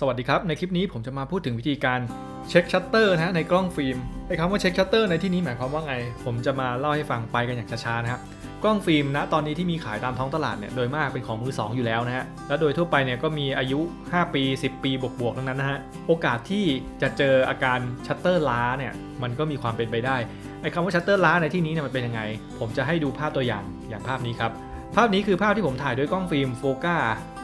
สวัสดีครับ ในคลิปนี้ผมจะมาพูดถึงวิธีการเช็คชัตเตอร์นะฮะในกล้องฟิล์มไอ้คำว่าเช็คชัตเตอร์ในที่นี้หมายความว่าไง ผมจะมาเล่าให้ฟังไปกันอย่างช้าๆนะครับกล้องฟิล์มนะตอนนี้ที่มีขายตามท้องตลาดเนี่ยโดยมากเป็นของมือสองอยู่แล้วนะฮะและโดยทั่วไปเนี่ยก็มีอายุ 5 ปี 10 ปีบวกๆทั้งนั้นนะฮะโอกาสที่จะเจออาการชัตเตอร์ล้าเนี่ยมันก็มีความเป็นไปได้ไอ้คำว่าชัตเตอร์ล้าในที่นี้เนี่ยมันเป็นยังไง ผมจะให้ดูภาพตัวอย่างอย่างภาพนี้ครับ ภาพนี้คือภาพที่ผมถ่ายด้วยกล้องฟิล์มโฟก a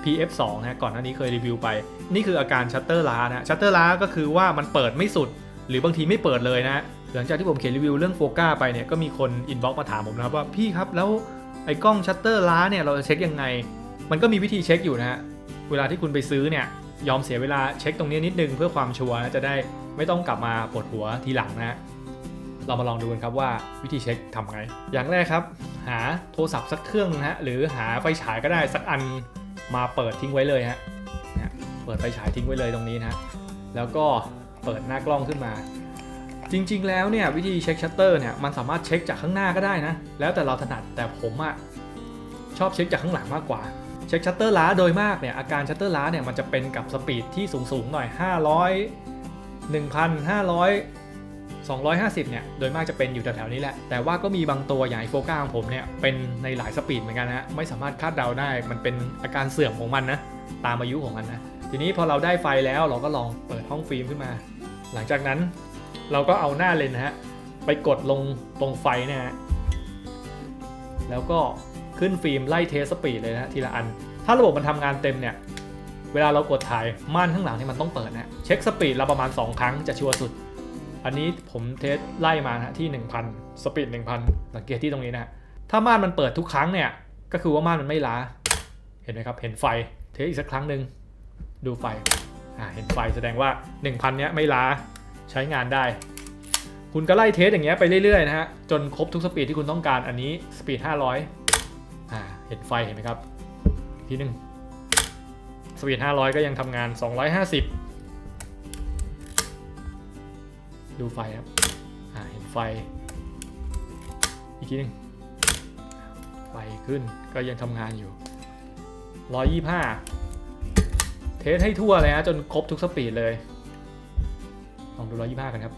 PF2 นะก่อนหน้านี้เคยรีวิวไป นี่คืออาการชัตเตอร์ล้านะชัตเตอร์ล้าก็คือว่ามันเปิดไม่สุด หรือบางทีไม่เปิดเลยนะหลังจากที่ผมเขียนรีวิวเรื่องโฟก a ไปเนี่ยก็มีคนอินบ็อกมาถามผมนะครับว่าพี่ครับแล้วไอ้กล้องชัตเตอร์ล้าเนี่ยเราจะเช็คยังไง มันก็มีวิธีเช็คอยู่นะฮะเวลาที่คุณไปซื้อเนี่ยยอมเสียเวลาเช็คตรงนี้นิดนึงเพื่อความชัวร์นะจะได้ไม่ต้องกลับมาปวดหัวทีหลังนะเรามาลองดูกันครับว่าวิธีเช็คทำไง อย่างแรกครับ หาโทรศัพท์สักเครื่องนะฮะหรือหาไฟฉายก็ได้สักอันมาเปิดทิ้งไว้เลยฮะเปิดไฟฉายทิ้งไว้เลยตรงนี้นะฮะแล้วก็เปิดหน้ากล้องขึ้นมา จริง ๆ แล้วเนี่ยวิธีเช็คชัตเตอร์เนี่ยมันสามารถเช็คจากข้างหน้าก็ได้นะ แล้วแต่เราถนัดแต่ผมอะชอบเช็คจากข้างหลังมากกว่าเช็คชัตเตอร์ล้าโดยมากเนี่ยอาการชัตเตอร์ล้าเนี่ยมันจะเป็นกับสปีดที่สูงๆหน่อย 500 1,500 250 เนี่ย โดยมากจะเป็นอยู่แถวๆนี้แหละ แต่ว่าก็มีบางตัวอย่างไอโฟก้าของผมเนี่ย เป็นในหลายสปีดเหมือนกันนะ ไม่สามารถคาดเดาได้ มันเป็นอาการเสื่อมของมันนะ ตามอายุของมันนะ ทีนี้พอเราได้ไฟแล้วเราก็ลองเปิดห้องฟิล์มขึ้นมา หลังจากนั้นเราก็เอาหน้าเลนนะฮะ ไปกดลงตรงไฟนะฮะ แล้วก็ขึ้นฟิล์มไล่เทสสปีดเลยนะทีละอัน ถ้าระบบมันทำงานเต็มเนี่ย เวลาเรากดถ่ายม่านข้างหลังเนี่ยมันต้องเปิดนะ เช็คสปีดเราประมาณ 2 ครั้งจะชัวร์สุด อันนี้ผมเทสไล่มานะที่ 1,000 สปีด 1,000 สังเกตที่ตรงนี้นะฮะถ้าม่านมันเปิดทุกครั้งเนี่ย ก็คือว่าม่านมันไม่ล้า เห็นไหมครับ เห็นไฟ เทสอีกสักครั้งหนึ่งดูไฟอ่าเห็นไฟแสดงว่า 1,000 เนี้ยไม่ล้า ใช้งานได้ คุณก็ไล่เทสอย่างเงี้ยไปเรื่อยๆนะฮะ จนครบทุกสปีดที่คุณต้องการ อันนี้สปีด 500อ่าเห็นไฟเห็นไหมครับ ทีหนึ่งสปีด 500 ก็ยังทำงาน 250 ดูไฟครับอ่าเห็นไฟ อีกทีหนึงไฟขึ้นก็ยังทำงานอยู่ 125 เทสให้ทั่วเลยฮะจนครบทุกสปีดเลย ลองดู 125 กันครับ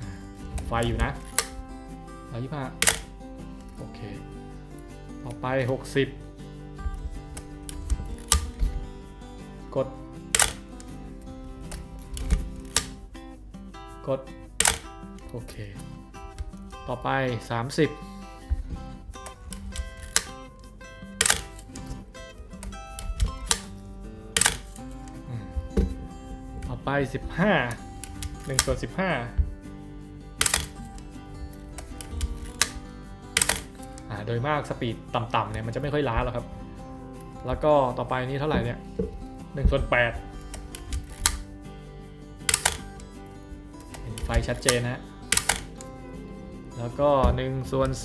อ่าไฟอยู่นะ 125 โอเค ต่อไป 60 กด กด โอเค ต่อไป 30 ต่อไป 15 1ส่วน15อ่าโดยมากสปีดต่ำๆเนี่ยมันจะไม่ค่อยล้าหรอกครับ แล้วก็ต่อไปนี้เท่าไหร่เนี่ย1ส่วน8 ฟชัดเจนนะฮะ แล้วก็1ส่วน4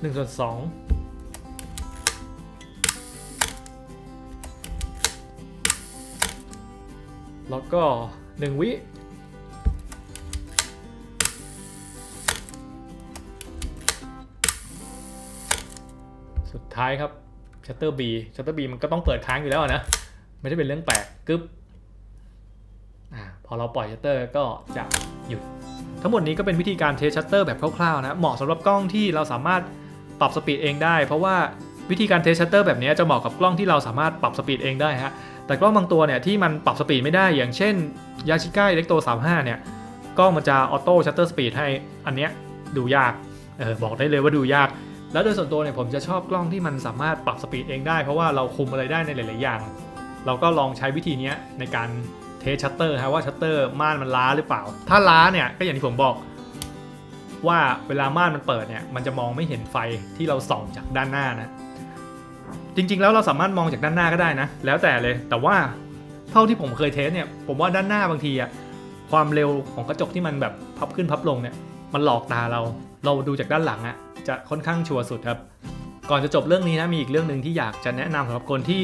หนึ่งส่วนสองแล้วก็หนึ่งวิ สุดท้ายครับชัตเตอร์บีชัตเตอร์บีมันก็ต้องเปิดค้างอยู่แล้วนะ ไม่ได้เป็นเรื่องแปลกกึ๊บอพอเราปล่อยชัตเตอร์ก็จะหยุด ทั้งหมดนี้ก็เป็นวิธีการเทสชัตเตอร์แบบคร่าวๆนะเหมาะสำหรับกล้องที่เราสามารถปรับสปีดเองได้ เพราะว่าวิธีการเทสชัตเตอร์แบบนี้จะเหมาะกับกล้องที่เราสามารถปรับสปีดเองได้ฮะแต่กล้องบางตัวเนี่ยที่มันปรับสปีดไม่ได้อย่างเช่นยาชิก้าอิเล็กโต35 เนี่ยกล้องมันจะออโต้ชัตเตอร์สปีดให้อันเนี้ยดูยากเออบอกได้เลยว่าดูยาก แล้วโดยส่วนตัวเนี่ยผมจะชอบกล้องที่มันสามารถปรับสปีดเองได้ เพราะว่าเราคุมอะไรได้ในหลาย ๆ อย่าง เราก็ลองใช้วิธีนี้ในการเทสชัตเตอร์ฮะว่าชัตเตอร์ม่านมันล้าหรือเปล่า ถ้าล้าเนี่ยก็อย่างที่ผมบอกว่าเวลาม่านมันเปิดเนี่ยมันจะมองไม่เห็นไฟที่เราส่องจากด้านหน้านะ จริง ๆ แล้วเราสามารถมองจากด้านหน้าก็ได้นะ แล้วแต่เลยแต่ว่าเท่าที่ผมเคยเทสเนี่ยผมว่าด้านหน้าบางทีอะความเร็วของกระจกที่มันแบบพับขึ้นพับลงเนี่ยมันหลอกตาเราเราดูจากด้านหลังอะ จะค่อนข้างชัวร์สุดครับ ก่อนจะจบเรื่องนี้นะมีอีกเรื่องหนึ่งที่อยากจะแนะนำสำหรับคนที่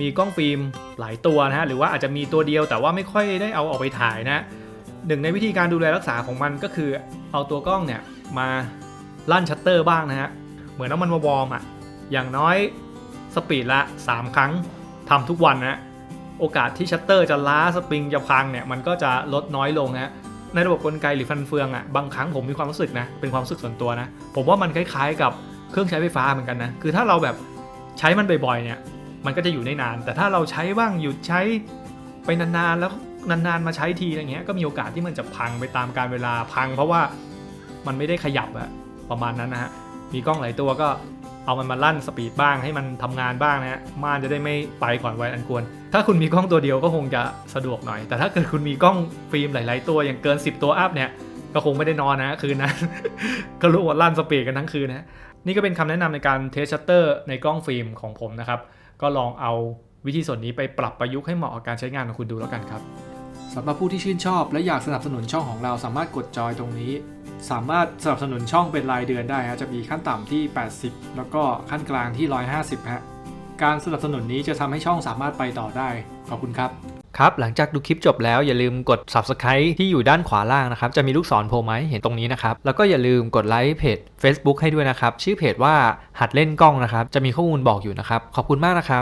มีกล้องฟิล์มหลายตัวนะฮะหรือว่าอาจจะมีตัวเดียวแต่ว่าไม่ค่อยได้เอาออกไปถ่ายนะหนึ่งในวิธีการดูแลรักษาของมันก็คือเอาตัวกล้องเนี่ยมาลั่นชัตเตอร์บ้างนะฮะเหมือนน้ำมันมาวอร์มอะอย่างน้อยสปีดละ 3 ครั้งทำทุกวันนะโอกาสที่ชัตเตอร์จะล้าสปริงจะพังเนี่ยมันก็จะลดน้อยลงนะ ในระบบกลไกหรือฟันเฟืองอะบางครั้งผมมีความรู้สึกนะเป็นความรู้สึกส่วนตัวนะ ผมว่ามันคล้ายๆกับเครื่องใช้ไฟฟ้าเหมือนกันนะคือถ้าเราแบบใช้มันบ่อยๆเนี่ย มันก็จะอยู่ได้นาน แต่ถ้าเราใช้บ้างหยุดใช้ไปนานๆแล้วนานๆมาใช้ทีอะไรเงี้ยก็มีโอกาสที่มันจะพังไปตามการเวลาพัง เพราะว่ามันไม่ได้ขยับอะประมาณนั้นนะฮะมีกล้องหลายตัวก็ เอามันมาลั่นสปีดบ้างให้มันทำงานบ้างนะฮะม่านจะได้ไม่ไปก่อนวัยอันควร ถ้าคุณมีกล้องตัวเดียวก็คงจะสะดวกหน่อย แต่ถ้าเกิดคุณมีกล้องฟิล์มหลาย ๆ ตัวอย่างเกิน 10 ตัวอัพเนี่ยก็คงไม่ได้นอนนะคืนนั้น ก็รู้ว่าลั่นสปีดกันทั้งคืนนะนี่ก็เป็นคำแนะนำในการเทสชัตเตอร์ในกล้องฟิล์มของผมนะครับก็ลองเอาวิธีส่วนนี้ไปปรับประยุกต์ให้เหมาะกับการใช้งานของคุณดูแล้วกันครับ สำหรับผู้ที่ชื่นชอบและอยากสนับสนุนช่องของเราสามารถกดจอยตรงนี้ สามารถสนับสนุนช่องเป็นรายเดือนได้ฮะจะมีขั้นต่ำที่ 80 แล้วก็ขั้นกลางที่ 150ฮะการสนับสนุนนี้จะทำให้ช่องสามารถไปต่อได้ ขอบคุณครับ ครับหลังจากดูคลิปจบแล้วอย่าลืมกด subscribe ที่อยู่ด้านขวาล่างนะครับ จะมีลูกศรโผล่มาให้เห็นตรงนี้นะครับ แล้วก็อย่าลืมกดไลค์เพจ Facebook ให้ด้วยนะครับ ชื่อเพจว่าหัดเล่นกล้องนะครับ จะมีข้อมูลบอกอยู่นะครับ ขอบคุณมากนะครับ